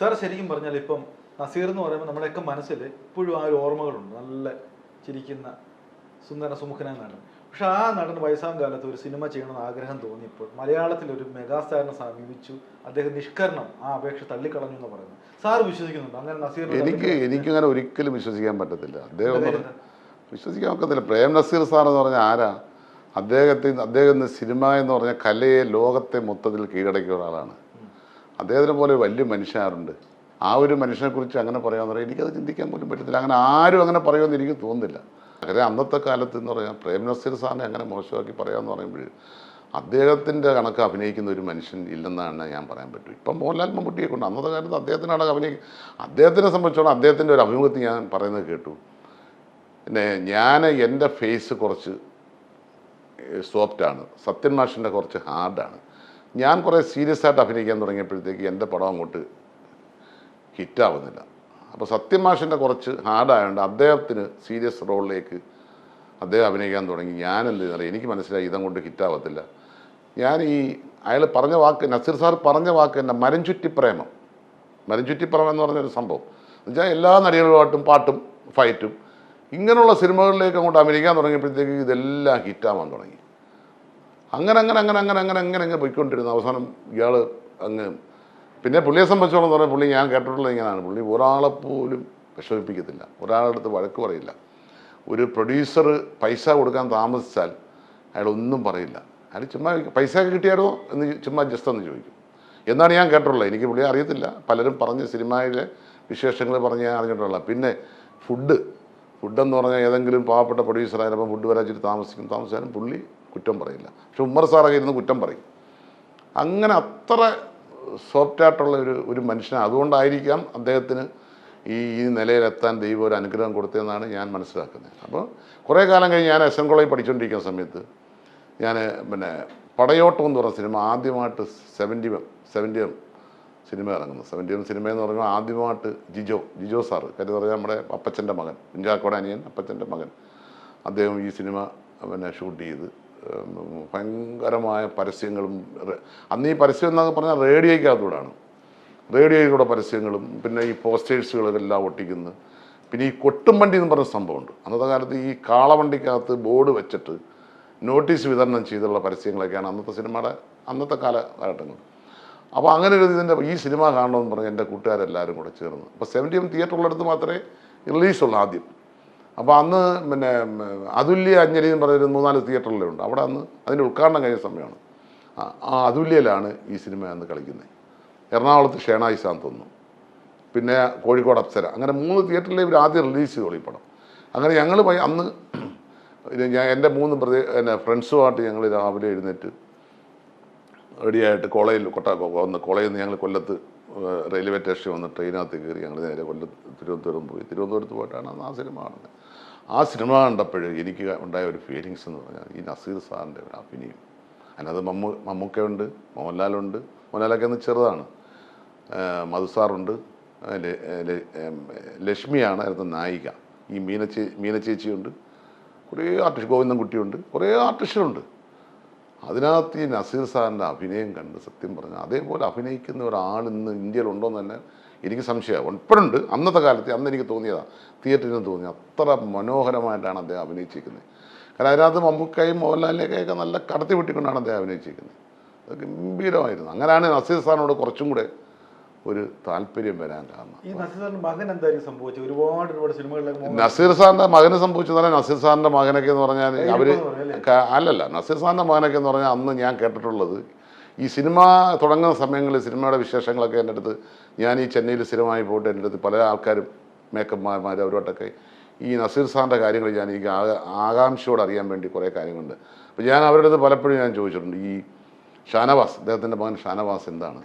Sir ശരിക്കും പറഞ്ഞാൽ ഇപ്പം നസീർ എന്ന് പറയുമ്പോൾ നമ്മുടെയൊക്കെ മനസ്സിൽ ഇപ്പോഴും ആ ഒരു ഓർമ്മകളുണ്ട്. നല്ല ചിരിക്കുന്ന സുന്ദര സുമുഖന നടൻ പക്ഷെ ആ നടൻ വയസ്സാം കാലത്ത് ഒരു സിനിമ ചെയ്യണമെന്ന് ആഗ്രഹം തോന്നിയപ്പോൾ മലയാളത്തിൽ ഒരു മെഗാസ്റ്റാറിനെ സമീപിച്ചു. അദ്ദേഹം നിഷ്കരണം ആ അപേക്ഷ തള്ളിക്കളഞ്ഞു എന്ന് പറയുന്നു. സാർ വിശ്വസിക്കുന്നുണ്ട്? അങ്ങനെ നസീർ എനിക്ക് എനിക്കങ്ങനെ ഒരിക്കലും വിശ്വസിക്കാൻ പറ്റത്തില്ല. അദ്ദേഹം വിശ്വസിക്കാൻ ഒക്കത്തില്ല. പ്രേം നസീർ സാർ എന്ന് പറഞ്ഞാൽ ആരാ? അദ്ദേഹത്തിന് അദ്ദേഹം സിനിമ എന്ന് പറഞ്ഞാൽ കലയെ ലോകത്തെ മൊത്തത്തിൽ കീഴടക്കിയ ഒരാളാണ്. അദ്ദേഹത്തിനെ പോലെ വലിയ മനുഷ്യരുണ്ട് ആ ഒരു മനുഷ്യനെ കുറിച്ച് അങ്ങനെ പറയാമെന്ന് പറയാം എനിക്കത് ചിന്തിക്കാൻ പോലും പറ്റത്തില്ല. അങ്ങനെ ആരും അങ്ങനെ പറയുമെന്ന് എനിക്ക് തോന്നുന്നില്ല. അങ്ങനെ അന്നത്തെ കാലത്ത് എന്ന് പറയാം പ്രേംനസീർ സാറിനെ അങ്ങനെ മോശമാക്കി പറയാമെന്ന് പറയുമ്പോൾ അദ്ദേഹത്തിന്റെ കണക്ക് അഭിനയിക്കുന്ന ഒരു മനുഷ്യൻ ഇല്ലെന്നാണ് ഞാൻ പറയാൻ പറ്റും ഇപ്പം മോഹൻലാൽ മമ്മൂട്ടിയെ കൊണ്ട് അന്നത്തെ കാലത്ത് അദ്ദേഹത്തിനാണ് അഭിനയിക്കുക അദ്ദേഹത്തിനെ സംബന്ധിച്ചോളം അദ്ദേഹത്തിന്റെ ഒരു അഭിമുഖത്തിൽ ഞാൻ പറയുന്നത് കേട്ടു. പിന്നെ ഞാൻ എന്റെ ഫേസ് കുറച്ച് സോഫ്റ്റാണ് സത്യൻ മാഷിന്റെ കുറച്ച് ഹാർഡാണ് ഞാൻ കുറേ സീരിയസ് ആയിട്ട് അഭിനയിക്കാൻ തുടങ്ങിയപ്പോഴത്തേക്ക് എന്റെ പടം അങ്ങോട്ട് ഹിറ്റാവുന്നില്ല അപ്പോൾ സത്യമാഷിന്റെ കുറച്ച് ഹാർഡായതുകൊണ്ട് അദ്ദേഹത്തിന് സീരിയസ് റോളിലേക്ക് അദ്ദേഹം അഭിനയിക്കാൻ തുടങ്ങി. ഞാൻ എന്ത് ചെയ്യുന്നില്ല എനിക്ക് മനസ്സിലായി ഇതങ്ങോട്ട് ഹിറ്റാവത്തില്ല ഞാൻ ഈ അയാൾ പറഞ്ഞ വാക്ക് നസീർ സാർ പറഞ്ഞ വാക്ക് എന്റെ മരം ചുറ്റി പ്രേമം. മരം ചുറ്റി പ്രേമം എന്ന് പറഞ്ഞൊരു സംഭവം. എന്നുവെച്ചാൽ എല്ലാ നടികളുമായിട്ടും പാട്ടും ഫൈറ്റും ഇങ്ങനെയുള്ള സിനിമകളിലേക്ക് അങ്ങോട്ട് അഭിനയിക്കാൻ തുടങ്ങിയപ്പോഴത്തേക്ക് ഇതെല്ലാം ഹിറ്റാവാൻ തുടങ്ങി. അങ്ങനെ അങ്ങനെ അങ്ങനെ അങ്ങനെ അങ്ങനെ അങ്ങനെ അങ്ങ് പോയിക്കൊണ്ടിരുന്നു. അവസാനം ഇയാൾ അങ്ങ് പിന്നെ പുള്ളിയെ സംബന്ധിച്ചോളം പറഞ്ഞാൽ പുള്ളി ഞാൻ കേട്ടിട്ടുള്ളത് ഇങ്ങനെയാണ്. പുള്ളി ഒരാളെ പോലും വിഷമിപ്പിക്കത്തില്ല. അടുത്ത് വഴക്ക് പറയില്ല. ഒരു പ്രൊഡ്യൂസർ പൈസ കൊടുക്കാൻ താമസിച്ചാൽ അയാൾ ഒന്നും പറയില്ല. അയാൾ ചുമ്മാ പൈസ കിട്ടിയാലോ എന്ന് ചുമ്മാ ജസ്റ്റ് എന്ന് ചോദിക്കും. എന്നാണ് ഞാൻ കേട്ടിട്ടുള്ളത്. എനിക്ക് പുള്ളിയെ അറിയത്തില്ല. പലരും പറഞ്ഞ് സിനിമയിലെ വിശേഷങ്ങൾ പറഞ്ഞ് ഞാൻ അറിഞ്ഞിട്ടുള്ള പിന്നെ ഫുഡ് ഫുഡെന്ന് പറഞ്ഞാൽ ഏതെങ്കിലും പാവപ്പെട്ട പ്രൊഡ്യൂസർ ഫുഡ് വരാച്ചിട്ട് താമസിക്കും. താമസിച്ചാലും പുള്ളി കുറ്റം പറയില്ല. പക്ഷെ ഉമ്മർ സാറൊക്കെ ഇരുന്ന് കുറ്റം പറയും. അങ്ങനെ അത്ര സോഫ്റ്റായിട്ടുള്ള ഒരു ഒരു മനുഷ്യനാണ് അതുകൊണ്ടായിരിക്കാം അദ്ദേഹത്തിന് ഈ ഈ നിലയിലെത്താൻ ദൈവം ഒരു അനുഗ്രഹം കൊടുത്തതെന്നാണ് ഞാൻ മനസ്സിലാക്കുന്നത്. അപ്പോൾ കുറേ കാലം കഴിഞ്ഞ് ഞാൻ എസ് എൻ കോളേജ് പഠിച്ചുകൊണ്ടിരിക്കുന്ന സമയത്ത് ഞാൻ പിന്നെ പടയോട്ടം എന്ന് പറഞ്ഞ സിനിമ ആദ്യമായിട്ട് സെവന്റി സെവന്റി സിനിമ ഇറങ്ങുന്നു. സെവന്റി എം സിനിമ എന്ന് പറഞ്ഞാൽ ആദ്യമായിട്ട് ജിജോ ജിജോ സാറ്. കാര്യം പറഞ്ഞാൽ നമ്മുടെ അപ്പച്ചന്റെ മകൻ കുഞ്ചാക്കോടെ അനിയൻ അപ്പച്ചന്റെ മകൻ അദ്ദേഹം ഈ സിനിമ പിന്നെ ഷൂട്ട് ചെയ്ത് ഭയങ്കരമായ പരസ്യങ്ങളും അന്ന് ഈ പരസ്യം എന്നൊക്കെ പറഞ്ഞാൽ റേഡിയോയ്ക്കകത്തൂടാണ്. റേഡിയോയിലൂടെ പരസ്യങ്ങളും പിന്നെ ഈ പോസ്റ്റേഴ്സുകളെല്ലാം ഒട്ടിക്കുന്നു. പിന്നെ ഈ കൊട്ടുംവണ്ടി എന്ന് പറഞ്ഞ സംഭവമുണ്ട്. അന്നത്തെ കാലത്ത് ഈ കാളവണ്ടിക്കകത്ത് ബോർഡ് വെച്ചിട്ട് നോട്ടീസ് വിതരണം ചെയ്തുള്ള പരസ്യങ്ങളൊക്കെയാണ് അന്നത്തെ സിനിമയുടെ അന്നത്തെ കാലഘട്ടങ്ങൾ. അപ്പോൾ അങ്ങനെ ഒരു ഇതിന്റെ ഈ സിനിമ കാണണമെന്ന് പറഞ്ഞ് എന്റെ കൂട്ടുകാരെല്ലാവരും കൂടെ ചേർന്ന്. അപ്പോൾ സെവന്റി എം തിയേറ്റർ ഉള്ളിടത്ത് മാത്രമേ റിലീസുള്ളൂ ആദ്യം. അപ്പോൾ അന്ന് പിന്നെ അതുല്യ അഞ്ജലി എന്ന് പറഞ്ഞൊരു മൂന്നാൽ തിയേറ്ററിലുണ്ട് അവിടെ അന്ന് അതിന്റെ ഉദ്ഘാടനം കഴിഞ്ഞ സമയമാണ്. ആ അതുല്യയിലാണ് ഈ സിനിമ അന്ന് കളിക്കുന്നത് എറണാകുളത്ത് ഷേണായിസാന്ന് തോന്നുന്നു. പിന്നെ കോഴിക്കോട് അപ്സര. അങ്ങനെ മൂന്ന് തിയേറ്ററിൽ ഇവർ ആദ്യം റിലീസ് ചെയ്തോളൂ ഈ പടം. അങ്ങനെ ഞങ്ങൾ അന്ന് ഞാൻ എന്റെ മൂന്ന് പ്രതി പിന്നെ ഫ്രണ്ട്സുമായിട്ട് ഞങ്ങൾ രാവിലെ എഴുന്നേറ്റ് റെഡിയായിട്ട് കോളേജിൽ കൊട്ട കൊന്ന് കോളേജിൽ നിന്ന് ഞങ്ങൾ കൊല്ലത്ത് റെയിൽവേ സ്റ്റേഷൻ വന്ന് ട്രെയിനകത്ത് കയറി ഞങ്ങൾ നേരെ കൊല്ലം തിരുവനന്തപുരം പോയി. തിരുവനന്തപുരത്ത് പോയിട്ടാണ് അന്ന് ആ സിനിമ കാണുന്നത്. ആ സിനിമ കണ്ടപ്പോൾ എനിക്ക് ഉണ്ടായ ഒരു ഫീലിങ്സ് എന്ന് പറഞ്ഞാൽ ഈ നസീർ സാറിന്റെ ഒരു അഭിനയം. അതിനകത്ത് മമ്മൂ മമ്മൂക്കയുണ്ട് മോഹൻലാലുണ്ട്. മോഹൻലാലൊക്കെ ഒന്ന് ചെറുതാണ്. മധുസാറുണ്ട് ലക്ഷ്മിയാണ് അതിനകത്ത് നായിക. ഈ മീനച്ചേ മീനച്ചേച്ചിയുണ്ട്. കുറേ ആർട്ടിസ്റ്റ് ഗോവിന്ദൻകുട്ടിയുണ്ട്. കുറേ ആർട്ടിസ്റ്റുകളുണ്ട് അതിനകത്ത് ഈ നസീർ സാറിന്റെ അഭിനയം കണ്ട് സത്യം പറഞ്ഞാൽ അതേപോലെ അഭിനയിക്കുന്ന ഒരാൾ ഇന്ന് ഇന്ത്യയിലുണ്ടോയെന്ന് തന്നെ എനിക്ക് സംശയമാണ് ഇപ്പോഴുണ്ട്. അന്നത്തെ കാലത്ത് അന്ന് എനിക്ക് തോന്നിയതാണ് തിയേറ്ററിൽ നിന്ന് തോന്നി അത്ര മനോഹരമായിട്ടാണ് അദ്ദേഹം അഭിനയിച്ചിരിക്കുന്നത്. കാരണം അതിനകത്ത് മമ്മൂക്കയും മോഹൻലാലിനെയൊക്കെ നല്ല കടത്തി വിട്ടിക്കൊണ്ടാണ് അദ്ദേഹം അഭിനയിച്ചിരിക്കുന്നത്. അത് ഗംഭീരമായിരുന്നു. അങ്ങനെയാണ് നസീർ സാറിനോട് കുറച്ചും കൂടെ ഒരു താല്പര്യം വരാൻ കാരണം. ഈ നസീർ മകൻ എന്തായിരിക്കും സംഭവിച്ചത് ഒരുപാട് ഒരുപാട് സിനിമകളിലൊക്കെ നസീർ സാറിന്റെ മകന് നസീർ സാറിന്റെ മകനൊക്കെ എന്ന് പറഞ്ഞാൽ അവർ അല്ലല്ല നസീർ സാറിന്റെ മകനൊക്കെ എന്ന് പറഞ്ഞാൽ അന്ന് ഞാൻ കേട്ടിട്ടുള്ളത് ഈ സിനിമ തുടങ്ങുന്ന സമയങ്ങളിൽ സിനിമയുടെ വിശേഷങ്ങളൊക്കെ എന്റെ അടുത്ത് ഞാൻ ഈ ചെന്നൈയിൽ സ്ഥിരമായി പോയിട്ട് എന്റെ അടുത്ത് പല ആൾക്കാരും മേക്കപ്പ്മാർമാർ അവരോട്ടൊക്കെ ഈ നസീർ സാറിന്റെ കാര്യങ്ങൾ ഞാൻ ഈ ആക- ആകാംക്ഷയോട് അറിയാൻ വേണ്ടി കുറേ കാര്യങ്ങളുണ്ട്. അപ്പോൾ ഞാൻ അവരുടെ അടുത്ത് പലപ്പോഴും ഞാൻ ചോദിച്ചിട്ടുണ്ട് ഈ ഷാനവാസ് അദ്ദേഹത്തിന്റെ മകൻ ഷാനവാസ് എന്താണ്?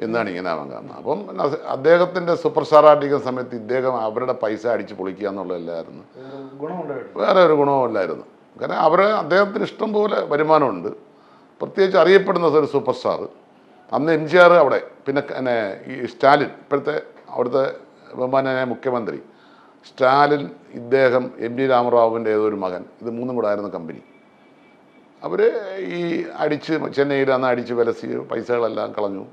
എന്നാണ് ഇങ്ങനെ അവൻ കാരണം. അപ്പം അദ്ദേഹത്തിന്റെ അദ്ദേഹത്തിന്റെ സൂപ്പർ സ്റ്റാറായിട്ടിരിക്കുന്ന സമയത്ത് ഇദ്ദേഹം അവരുടെ പൈസ അടിച്ച് പൊളിക്കുക എന്നുള്ളതല്ലായിരുന്നു. വേറെ ഒരു ഗുണവുമില്ലായിരുന്നു കാരണം അവർ അദ്ദേഹത്തിന് ഇഷ്ടം പോലെ വരുമാനമുണ്ട്. പ്രത്യേകിച്ച് അറിയപ്പെടുന്ന ഒരു സൂപ്പർ സ്റ്റാർ. അന്ന് എം ജി ആർ അവിടെ പിന്നെ പിന്നെ ഈ സ്റ്റാലിൻ ഇപ്പോഴത്തെ അവിടുത്തെ ബഹുമാനായ മുഖ്യമന്ത്രി. സ്റ്റാലിൻ ഇദ്ദേഹം എം ജി രാമറാവുവിന്റെ ഏതോ ഒരു മകൻ. ഇത് മൂന്നും കൂടെ ആയിരുന്നു കമ്പനി. അവർ ഈ അടിച്ച് ചെന്നൈയിൽ അന്ന് അടിച്ച് വിലസി പൈസകളെല്ലാം കളഞ്ഞു.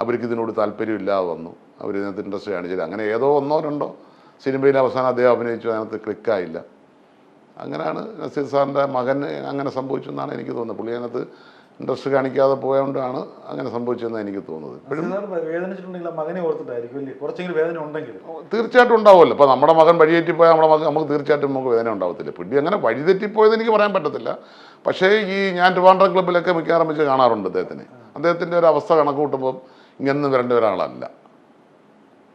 അവർക്ക് ഇതിനോട് താല്പര്യമില്ലാതെ വന്നു. അവർ ഇതിനകത്ത് ഇൻട്രസ്റ്റ് കാണിച്ചില്ല. അങ്ങനെ ഏതോ ഒന്നോ രണ്ടോ സിനിമയിൽ അവസാനം അദ്ദേഹം അഭിനയിച്ചു. അതിനകത്ത് ക്ലിക്കായില്ല അങ്ങനെയാണ് നസീർ സാറിന്റെ മകൻ അങ്ങനെ സംഭവിച്ചു എന്നാണ് എനിക്ക് തോന്നുന്നത്. പുള്ളി അതിനകത്ത് ഇൻട്രസ്റ്റ് കാണിക്കാതെ പോയതുകൊണ്ടാണ് അങ്ങനെ സംഭവിച്ചതെന്ന് എനിക്ക് തോന്നുന്നത്. മകനെ തീർച്ചയായിട്ടും ഉണ്ടാവുമല്ലോ. ഇപ്പോൾ നമ്മുടെ മകൻ വഴിതെറ്റിപ്പോയാൽ നമ്മുടെ മകൻ നമുക്ക് തീർച്ചയായിട്ടും നമുക്ക് വേദന ഉണ്ടാവത്തില്ല. പുള്ളി അങ്ങനെ വഴിതെറ്റിപ്പോയത് എനിക്ക് പറയാൻ പറ്റത്തില്ല. പക്ഷേ ഈ ഞാൻ ട്രിവാൻഡ്രം ക്ലബ്ബിലൊക്കെ മിക്കവാറും വെച്ച് കാണാറുണ്ട് അദ്ദേഹത്തിന്. അദ്ദേഹത്തിന്റെ ഒരു അവസ്ഥ കണക്ക് കൂട്ടുമ്പോൾ ഇങ്ങനെ വരേണ്ട ഒരാളല്ല.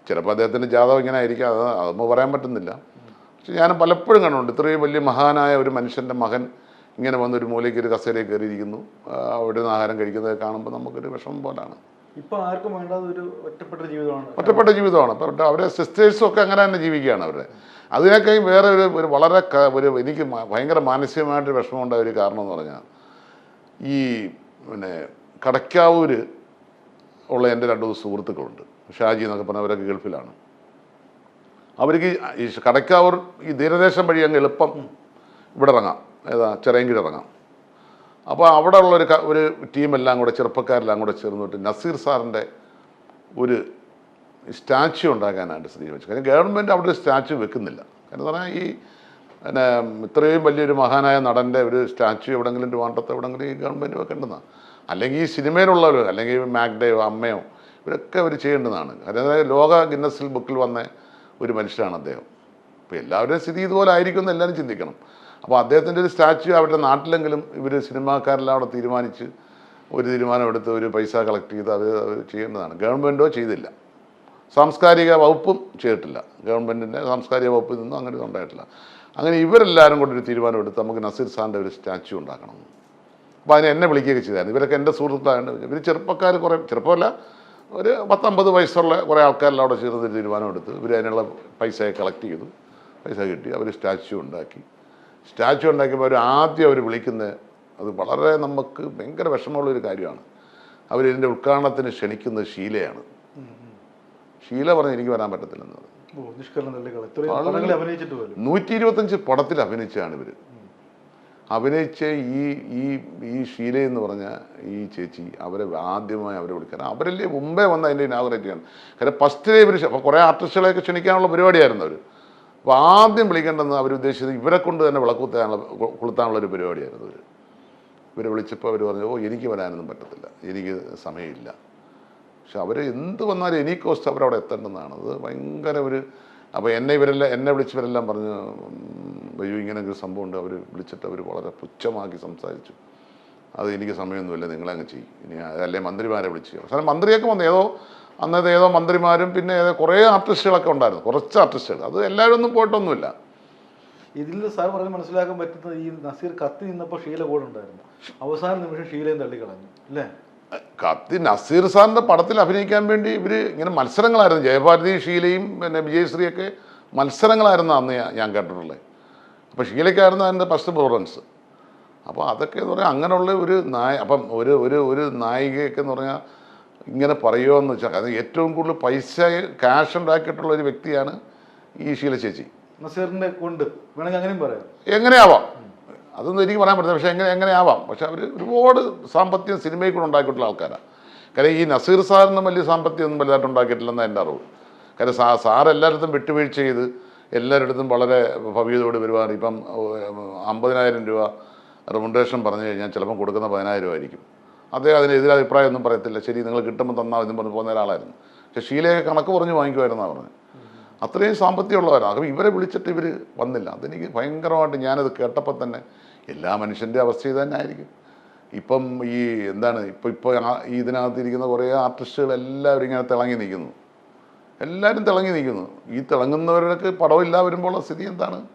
ചിലപ്പോൾ അദ്ദേഹത്തിന്റെ ജാതകം ഇങ്ങനെ ആയിരിക്കും. അത് അതൊന്നും പറയാൻ പറ്റുന്നില്ല. പക്ഷെ ഞാൻ പലപ്പോഴും കണ്ടുണ്ട് ഇത്രയും വലിയ മഹാനായ ഒരു മനുഷ്യന്റെ മകൻ ഇങ്ങനെ വന്ന് ഒരു മൂലയ്ക്ക് ഒരു കസേരയിൽ കയറിയിരിക്കുന്നു. അവിടെ നിന്ന് ആഹാരം കഴിക്കുന്നത് കാണുമ്പോൾ നമുക്കൊരു വിഷമം പോലാണ്. ഇപ്പൊ ആർക്കും വേണ്ടാത്ത ഒരു ഒറ്റപ്പെട്ട ജീവിതമാണ്. ഒറ്റപ്പെട്ട ജീവിതമാണ്. അപ്പോൾ അവരെ സിസ്റ്റേഴ്സും ഒക്കെ അങ്ങനെ തന്നെ ജീവിക്കുകയാണ് അവരുടെ. അതിനൊക്കെ വേറെ ഒരു ഒരു വളരെ ഒരു എനിക്ക് ഭയങ്കര മാനസികമായിട്ട് വിഷമമുണ്ടായ ഒരു കാരണം എന്ന് പറഞ്ഞാൽ ഈ പിന്നെ കടക്കാവൂര് ഉള്ള എന്റെ രണ്ട് സുഹൃത്തുക്കളുണ്ട്. ഷാജി എന്നൊക്കെ പറഞ്ഞാൽ അവരൊക്കെ ഗൾഫിലാണ്. അവർക്ക് ഈ കടയ്ക്കാവർ ഈ തീരദേശം വഴി അങ്ങ് എളുപ്പം ഇവിടെ ഇറങ്ങാം. ഏതാ ചിറയൻകീഴ് ഇറങ്ങാം. അപ്പോൾ അവിടെ ഉള്ള ഒരു ഒരു ടീമെല്ലാം കൂടെ ചെറുപ്പക്കാരെല്ലാം കൂടെ ചേർന്നിട്ട് നസീർ സാറിന്റെ ഒരു സ്റ്റാച്യു ഉണ്ടാക്കാനായിട്ട് തീരുമാനിച്ചു കാരണം ഗവൺമെന്റ് അവിടെ ഒരു സ്റ്റാച്യു വെക്കുന്നില്ല. കാരണം പറഞ്ഞാൽ ഈ പിന്നെ ഇത്രയും വലിയൊരു മഹാനായ നടന്റെ ഒരു സ്റ്റാച്യു എവിടെങ്കിലും രൂപാണ്ടത്ത് എവിടെങ്കിലും ഈ ഗവൺമെന്റ് വെക്കേണ്ടതാണ്. അല്ലെങ്കിൽ ഈ സിനിമയിലുള്ളവർ അല്ലെങ്കിൽ മാഗ്ഡയോ അമ്മയോ ഇവരൊക്കെ അവർ ചെയ്യേണ്ടതാണ്. അതായത് ലോക ഗിന്നസിൽ ബുക്കിൽ വന്ന ഒരു മനുഷ്യനാണ് അദ്ദേഹം. അപ്പോൾ എല്ലാവരുടെയും സ്ഥിതി ഇതുപോലെ ആയിരിക്കും എന്ന് എല്ലാവരും ചിന്തിക്കണം. അപ്പോൾ അദ്ദേഹത്തിന്റെ ഒരു സ്റ്റാച്യു അവരുടെ നാട്ടിലെങ്കിലും ഇവർ സിനിമാക്കാരെല്ലാം അവിടെ തീരുമാനിച്ച് ഒരു തീരുമാനം എടുത്ത് ഒരു പൈസ കളക്ട് ചെയ്ത് അവർ ചെയ്യേണ്ടതാണ് ഗവൺമെന്റോ ചെയ്തില്ല. സാംസ്കാരിക വകുപ്പും ചെയ്തിട്ടില്ല. ഗവൺമെന്റിന്റെ സാംസ്കാരിക വകുപ്പിൽ നിന്നും അങ്ങനെ ഉണ്ടായിട്ടില്ല. അങ്ങനെ ഇവരെല്ലാവരും കൂടി ഒരു തീരുമാനം എടുത്ത് നമുക്ക് നസീർ സാറിന്റെ ഒരു സ്റ്റാച്യു ഉണ്ടാക്കണം. അപ്പോൾ അതിനെ എന്നെ വിളിക്കുകയൊക്കെ ചെയ്തായിരുന്നു. ഇവരൊക്കെ എന്റെ സുഹൃത്തുക്കളാണ് ഇവർ ചെറുപ്പക്കാർ കുറേ ചെറുപ്പമല്ല ഒരു പത്തമ്പത് വയസ്സുള്ള കുറേ ആൾക്കാരെല്ലാം അവിടെ ചേർന്ന് ഒരു തീരുമാനം എടുത്ത് ഇവർ അതിനുള്ള പൈസ കളക്ട് ചെയ്തു. പൈസ കിട്ടി. അവർ സ്റ്റാച്യു ഉണ്ടാക്കി. സ്റ്റാച്യു ഉണ്ടാക്കിയപ്പോൾ അവർ ആദ്യം അവർ വിളിക്കുന്നത് അത് വളരെ നമുക്ക് ഭയങ്കര വിഷമമുള്ളൊരു കാര്യമാണ്. അവർ ഇതിന്റെ ഉദ്ഘാടനത്തിന് ക്ഷണിക്കുന്നത് ശീലയാണ്. ശീല പറഞ്ഞ് എനിക്ക് വരാൻ പറ്റത്തില്ലെന്നത് നൂറ്റി ഇരുപത്തഞ്ച് പടത്തിൽ അഭിനയിച്ചാണ് ഇവർ അഭിനയിച്ച ഈ ഈ ഈ ഷീല എന്ന് പറഞ്ഞ ഈ ചേച്ചി അവരെ ആദ്യമായി അവരെ വിളിക്കാൻ. അവരല്ലേ മുമ്പേ വന്ന് അതിന്റെ ഇനാഗുറേറ്റ് ചെയ്യണം. കാരണം ഫസ്റ്റിലെ ഇവർ അപ്പോൾ കുറേ ആർട്ടിസ്റ്റുകളെയൊക്കെ ക്ഷണിക്കാനുള്ള പരിപാടിയായിരുന്നു അവർ അപ്പോൾ ആദ്യം വിളിക്കേണ്ടതെന്ന് അവർ ഉദ്ദേശിച്ചത് ഇവരെ കൊണ്ട് തന്നെ വിളക്കുത്താനുള്ള കൊളുത്താനുള്ള ഒരു പരിപാടിയായിരുന്നു അവർ ഇവരെ വിളിച്ചപ്പോൾ അവർ പറഞ്ഞു ഓ എനിക്ക് വരാനൊന്നും പറ്റത്തില്ല. എനിക്ക് സമയമില്ല. പക്ഷെ അവർ എന്ത് വന്നാലും എനി കോസ്റ്റ് അവരവിടെ എത്തേണ്ടതാണ് അത് ഭയങ്കര ഒരു അപ്പോൾ എന്നെ ഇവരെല്ലാം എന്നെ വിളിച്ചവരെല്ലാം പറഞ്ഞു വയ്യോ ഇങ്ങനെ ഒരു സംഭവമുണ്ട്. അവർ വിളിച്ചിട്ട് അവർ വളരെ പുച്ഛമാക്കി സംസാരിച്ചു. അത് എനിക്ക് സമയമൊന്നുമില്ല നിങ്ങളങ്ങ് ചെയ്യും. ഇനി അതല്ലേ മന്ത്രിമാരെ വിളിച്ചു. അവസാനം മന്ത്രിയൊക്കെ വന്നു. ഏതോ അന്നത്തെ ഏതോ മന്ത്രിമാരും പിന്നെ ഏതോ കുറേ ആർട്ടിസ്റ്റുകളൊക്കെ ഉണ്ടായിരുന്നു. കുറച്ച് ആർട്ടിസ്റ്റുകൾ. അത് എല്ലാവരും ഒന്നും പോയിട്ടൊന്നുമില്ല. ഇതിൽ സാർ പറഞ്ഞ് മനസ്സിലാക്കാൻ പറ്റുന്നത് ഈ നസീർ കത്തി നിന്നപ്പോൾ ഷീല കൂടെ ഉണ്ടായിരുന്നു അവസാന നിമിഷം ഷീലയും തള്ളിക്കളഞ്ഞു അല്ലേ? കത്തി നസീർ സാറിന്റെ പടത്തിൽ അഭിനയിക്കാൻ വേണ്ടി ഇവർ ഇങ്ങനെ മത്സരങ്ങളായിരുന്നു. ജയഭാരതി ഷീലയും പിന്നെ വിജയശ്രീയൊക്കെ മത്സരങ്ങളായിരുന്നു അന്ന് ഞാൻ- കേട്ടിട്ടുള്ളത് അപ്പോൾ ഷീലയ്ക്കായിരുന്നു അതിന്റെ ഫസ്റ്റ് പ്രിഫറൻസ് അപ്പോൾ അതൊക്കെ എന്ന് പറഞ്ഞാൽ അങ്ങനെയുള്ള ഒരു നായ അപ്പം ഒരു ഒരു ഒരു നായികയൊക്കെ എന്ന് പറഞ്ഞാൽ ഇങ്ങനെ പറയുമോ എന്ന് വെച്ചാൽ അത് ഏറ്റവും കൂടുതൽ പൈസ ക്യാഷ് ഉണ്ടാക്കിയിട്ടുള്ള ഒരു വ്യക്തിയാണ് ഈ ഷീല ചേച്ചി. നസീറിനെ കൊണ്ട് വേണമെങ്കിൽ അങ്ങനെയും പറയാം. എങ്ങനെയാവാം? അതൊന്നും എനിക്ക് പറയാൻ പറ്റില്ല പക്ഷേ എങ്ങനെ എങ്ങനെയാവാം? പക്ഷെ അവർ ഒരുപാട് സാമ്പത്തികം സിനിമയിൽ കൂടെ ഉണ്ടാക്കിയിട്ടുള്ള ആൾക്കാരാണ് കാര്യം ഈ നസീർ സാറിനും വലിയ സാമ്പത്തികം ഒന്നും വലുതായിട്ട് ഉണ്ടാക്കിയിട്ടില്ലെന്നാണ് എന്റെ അറിവ്. കാര്യം സാ സാർ എല്ലായിടത്തും വിട്ടുവീഴ്ച ചെയ്ത് എല്ലായിടത്തും വളരെ ഭവ്യതയോട് വരുവാണ് ഇപ്പം അമ്പതിനായിരം രൂപ റെമുണ്ടേഷൻ പറഞ്ഞു കഴിഞ്ഞാൽ ചിലപ്പം കൊടുക്കുന്ന പതിനായിരം ആയിരിക്കും. അദ്ദേഹം അതിനെതിരെ അഭിപ്രായം ഒന്നും പറയത്തില്ല. ശരി നിങ്ങൾ കിട്ടുമ്പോൾ തന്നാൽ ഇതും പറഞ്ഞ് പോകുന്ന ഒരാളായിരുന്നു. പക്ഷേ ഷീലയൊക്കെ കണക്ക് പറഞ്ഞ് വാങ്ങിക്കുമായിരുന്നാണ് പറഞ്ഞത് അത്രയും സാമ്പത്തികമുള്ളവരാണ് അപ്പം ഇവരെ വിളിച്ചിട്ട് ഇവർ വന്നില്ല. അതെനിക്ക് ഭയങ്കരമായിട്ട് ഞാനത് കേട്ടപ്പോൾ തന്നെ എല്ലാ മനുഷ്യന്റെ അവസ്ഥ ഇത് തന്നെ ആയിരിക്കും ഇപ്പം ഈ എന്താണ് ഇപ്പം ഇപ്പോൾ ഈ ഇതിനകത്ത് ഇരിക്കുന്ന കുറേ ആർട്ടിസ്റ്റുകൾ എല്ലാവരും ഇങ്ങനെ തിളങ്ങി നിൽക്കുന്നു. എല്ലാവരും തിളങ്ങി നിൽക്കുന്നു. ഈ തിളങ്ങുന്നവരൊക്കെ പടമില്ല വരുമ്പോഴുള്ള സ്ഥിതി എന്താണ്?